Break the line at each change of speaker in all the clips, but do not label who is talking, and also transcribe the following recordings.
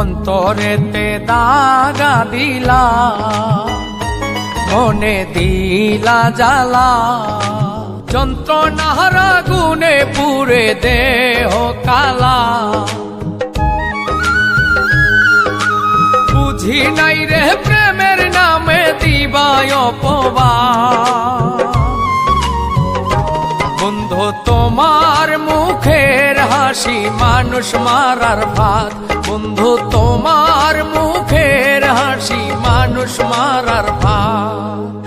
অন্তরেতে দাগা দিলা, মনে দিলা জ্বালা। যন্ত্রণার গুনে পুরে দেহ কালা। বুঝি নাই রে প্রেমের নামে দিবায় অপবা বন্ধু তোমার হাসি মানুষ মারার ভাত। বন্ধু তোমার মুখের হাসি মানুষ মারার ভাত।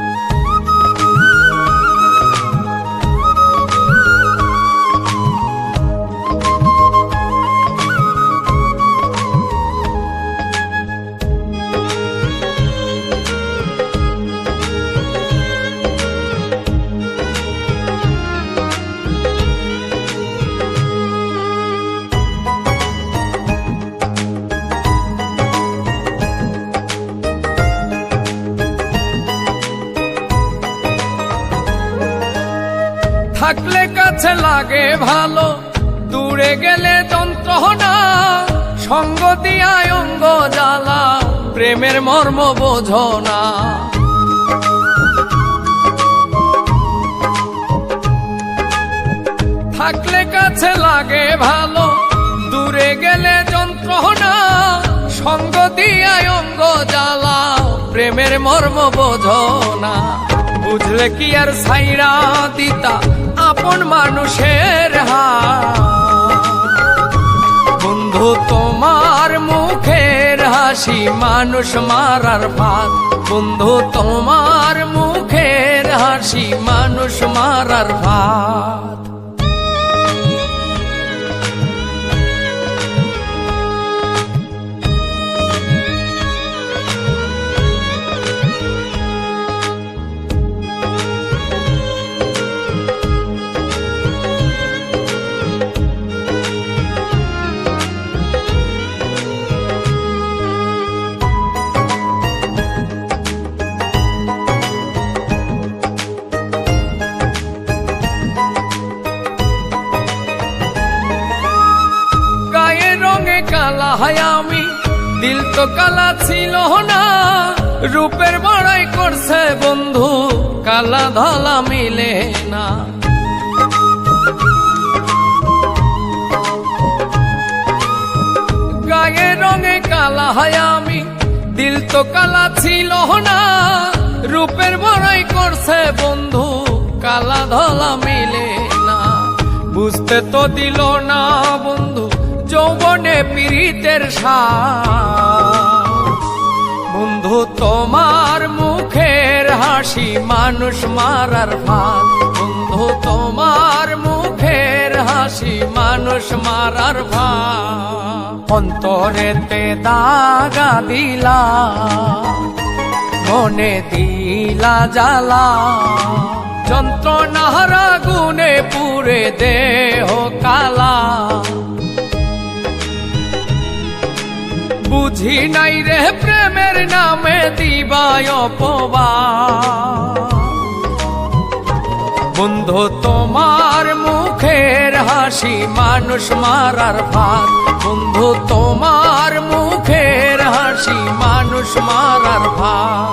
থাকলে কাছে লাগে ভালো। দূরে গেলে যন্ত্রণা, সঙ্গ দিয়ায় অঙ্গ জ্বালা, প্রেমের মর্ম বোঝো না থাকলে কাছে লাগে ভালো। দূরে গেলে যন্ত্রণা, সঙ্গ দিয়ায় অঙ্গ জ্বালা, প্রেমের মর্ম বোঝো না বুঝলে কি আর সাইরা দিতা? আপন মানুষের বন্ধু, তোমার মুখের হাসি মানুষ মারার ভাত। বন্ধু, তোমার মুখের হাসি মানুষ মারার ভাত। হয় আমি, দিল তো কালা ছিল না। রূপের বড়াই করছে বন্ধু, কালা ধলা মিলে না। গায়ে রঙে কালা হয় আমি, দিল তো কালা ছিল না। রূপের বড়াই করছে বন্ধু, কালা ধলা মিলে না। বুঝতে তো দিল না বন্ধু যৌবনে পীড়িতের বন্ধু, তোমার মুখের হাসি মানুষ মারার ভাত বন্ধু, তোমার মুখের হাসি মানুষ মারার ভাত অন্তরেতে দাগা দিলা, মনে দিলা জ্বালা। যন্ত্রণার গুনে পুরে দেহ কালা। বুঝি নাই রে প্রেমের নামে দিবায় অপবা বন্ধু, তোমার মুখের হাসি মানুষ মারার ভাত বন্ধু, তোমার মুখের হাসি মানুষ মারার ভাত